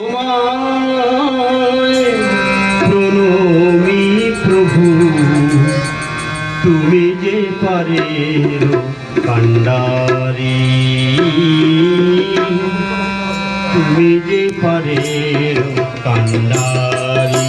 তোমায় প্রভু। তুমি যে পারে কান্ডারি তুমি যে পারে কান্ডারি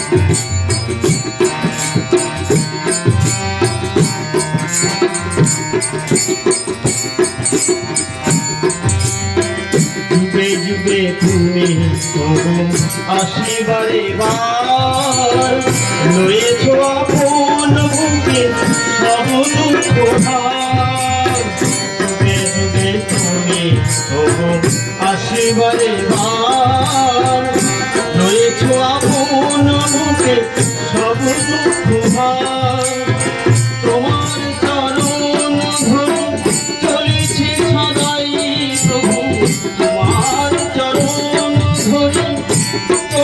যুগে যুগে তুমি তবু আসিবারে বার রয়েছ আপন বুকে সব দুঃখ। যুগে যুগে তুমি তবু আসিবারে বার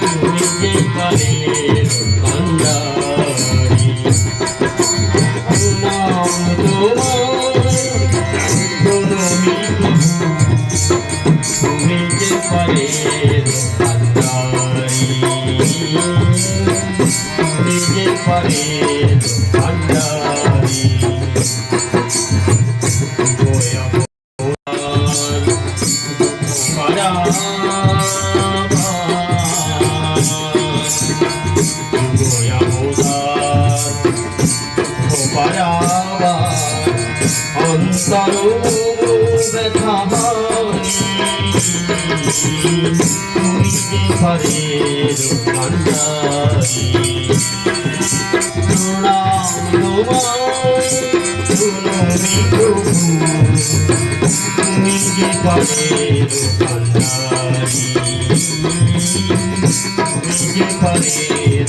তুমি যে পারের কান্ডারি প্রণাম তুমি যে পারের কান্ডারি তুমি যে পারের কান্ডারি অন্তর তুমি যে ঘরের কান্ডারি প্রণাম তোমায় প্রণমি প্রভু তুমি যে ঘরের কান্ডারি তুমি যে ঘরের